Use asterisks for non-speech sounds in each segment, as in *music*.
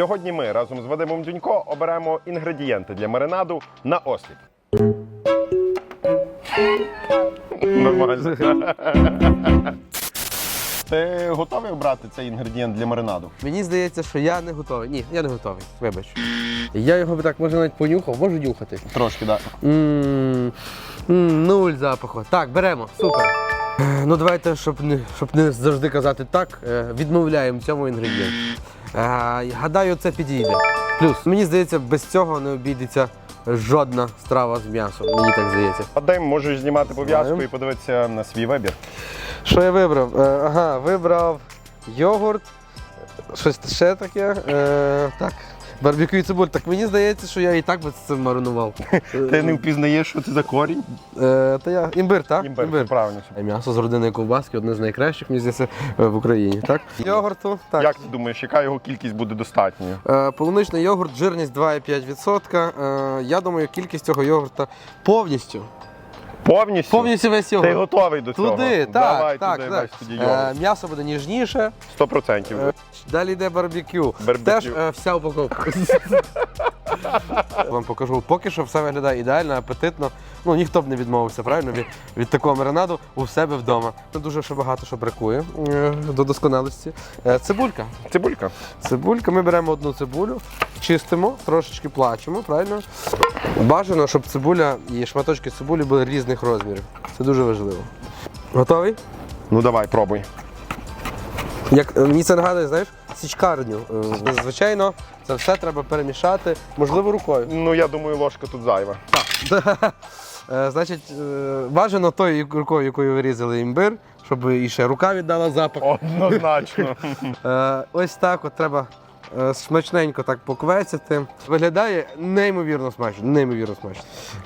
Сьогодні ми разом з Вадимом Дюнько оберемо інгредієнти для маринаду на осліп. Нормально. Ти готовий обрати цей інгредієнт для маринаду? Мені здається, що я не готовий. Ні, я не готовий. Вибач. Я його би так може навіть понюхав, можу нюхати. Трошки, так. М, м, Нуль запаху. Так, беремо, супер. Е, Ну давайте, щоб не, щоб не завжди казати так, е, відмовляємо цьому інгредієнту. Е, Гадаю, це підійде. Плюс, мені здається, без цього не обійдеться жодна страва з м'ясом. Мені так здається. Вадим, можеш знімати пов'язку і подивитися на свій вибір. Що я вибрав? Е, ага, вибрав йогурт, щось ще таке. Е, так. Барбекю і цибуль. Так мені здається, що я і так би це маринував. Ти не впізнаєш, що це за корінь? Е, та я імбир, так? Імбир, правильно. Е, М'ясо з родинної ковбаски одне з найкращих, мені здається, е, в Україні. Так? Йогурту. Так. Як ти думаєш, яка його кількість буде достатньою? Е, полуничний йогурт, жирність 2,5%. Е, я думаю, кількість цього йогурта повністю. Повністю? Повністю весь Ти готовий до цього? Туди, так, Давай так, туди, так. тоді Е, м'ясо буде ніжніше. 100%. Е, Далі йде барбекю. Барбекю. Теж е, вся упаковка. *laughs* Вам покажу. Поки що все виглядає ідеально, апетитно. Ну ніхто б не відмовився, правильно? Від, від такого маринаду у себе вдома. Дуже ще багато що бракує е, до досконалості. Е, Цибулька. Цибулька. Цибулька. Ми беремо одну цибулю, чистимо, трошечки плачемо, правильно? Бажано, щоб цибуля і шматочки цибулі були різних розмірів. Це дуже важливо. Готовий? Ну давай, пробуй. Як е, мені це нагадує, знаєш, січкарню. Е, Звичайно, це все треба перемішати, можливо, рукою. Ну я думаю, ложка тут зайва. *laughs* Е, Значить, бажано тою рукою, якою ви різали імбир, щоб і ще рука віддала запах. Однозначно. *laughs* Ось так от треба смачненько так поквецяти. Виглядає неймовірно смачно, неймовірно смачно.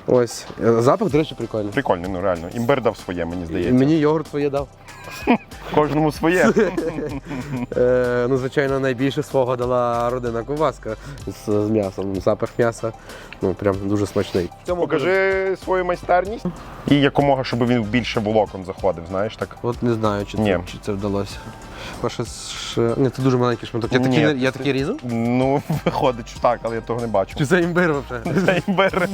Ось. е, Запах, до речі, прикольний. Прикольний, ну реально. Імбир дав своє, мені здається. мені йогурт своє дав. *laughs* Кожному своє. *laughs* Е, ну, звичайно, найбільше свого дала родина ковбаска з, з м'ясом. Запах м'яса ну, прям дуже смачний. Покажи свою майстерність. І якомога, щоб він більше волокон заходив, знаєш так. От не знаю, чи, Ні. це, чи це вдалося. Ваше. Ні, це дуже маленький шматок. Я такий, це- я такий різав? Ну, *laughs* виходить, що так, але я того не бачу. Чи це імбир взагалі? *laughs* Це імбир.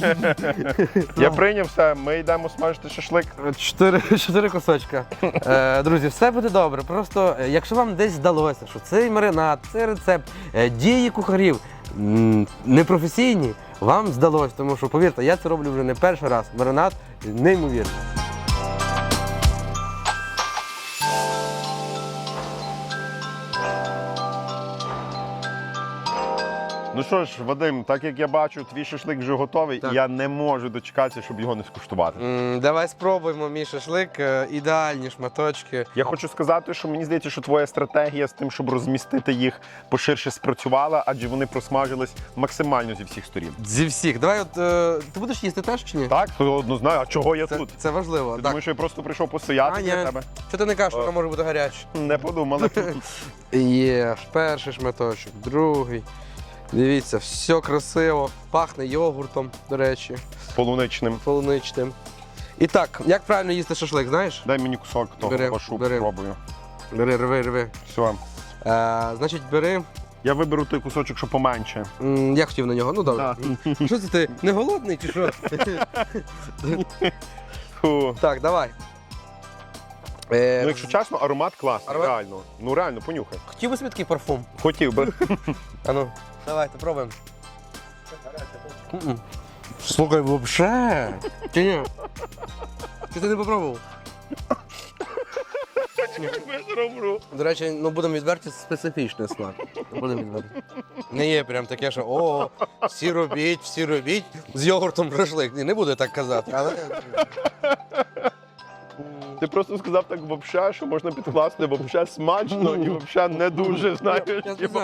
Я прийняв все, ми йдемо смажити шашлик. Чотири, чотири кусочка. Е, друзі, все буде добре. Просто е, якщо вам десь здалося, що цей маринад, цей рецепт, е, дії кухарів непрофесійні, вам здалося, тому що повірте, я це роблю вже не перший раз. Маринад неймовірний. Ну що ж, Вадим, так як я бачу, твій шашлик вже готовий, Так. і я не можу дочекатися, щоб його не скуштувати. М, давай спробуємо мій шашлик. Е, ідеальні шматочки. Я хочу сказати, що мені здається, що твоя стратегія з тим, щоб розмістити їх поширше спрацювала, адже вони просмажились максимально зі всіх сторін. Зі всіх. Давай, от е, ти будеш їсти теж чи ні? Так, то однозначно, а чого я Це, тут? це важливо. Ти думаєш, що я просто прийшов постояти для тебе? Що ти не кажеш, що вона може бути гаряча? Не подумали. *laughs* Є, перший шматочок, другий. Дивіться, все красиво. Пахне йогуртом, до речі, Полуничним. полуничним. І так, як правильно їсти шашлик, знаєш? Дай мені кусок того Бери, пашу, бери. спробую. Бери, рви, рви. Все. Е, значить, бери. Я виберу той кусочок, що поменше. М, Я хотів на нього, ну добре. Що це ти? Не голодний чи що? Фу. так, давай. Е, Ну, якщо чесно, аромат класний, Аромат? реально. Ну реально, понюхай. Хотів би собі такий парфум. Хотів би. *laughs* А ну, давайте, пробуємо. М-м. Слухай, вообще. Чи ні? Чи ти не попробував? До речі, ну будемо відверті, специфічний смак. Будемо відверті. Не є прям таке, що о, всі робіть, всі робіть з йогуртом шашлик. Ні, не буду так казати, але. Ти просто сказав так вообще, що можна підкласти вообще смачно і вообще не дуже, знаєш. Я типу,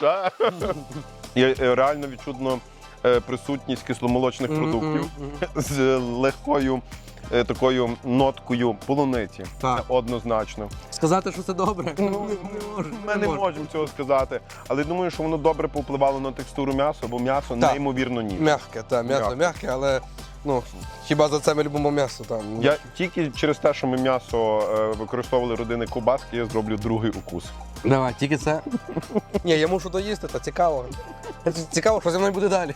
так. Ти. Є е, реально відчутно е, присутність кисломолочних продуктів з легкою е, такою ноткою полуниці. Так. Це однозначно. Сказати, що це добре. Ну. Ми не можемо цього сказати, але думаю, що воно добре повпливало на текстуру м'яса, бо м'ясо Так. неймовірно ніжне. Мягке, так, м'ясо М'яке. м'яке, але ну, хіба за це ми любимо м'ясо там. Я тільки через те, що ми м'ясо е, використовували родини кубаски, я зроблю другий укус. Давай, тільки це. Ні, я мушу доїсти, та цікаво. Цікаво, що зі мною буде далі.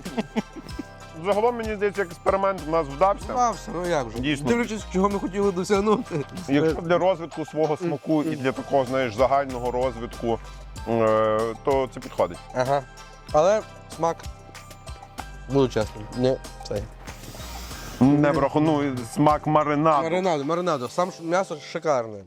Загалом мені здається, експеримент у нас вдався. Справся, ну як же. Дійсно. Дивлячись, чого ми хотіли досягнути. Якщо для розвитку свого смаку і для такого, знаєш, загального розвитку, е, то це підходить. Ага. Але смак. Буду чесним. Ні, це. Не враховую смак маринаду. Маринаду, маринадо. Сам м'ясо шикарне.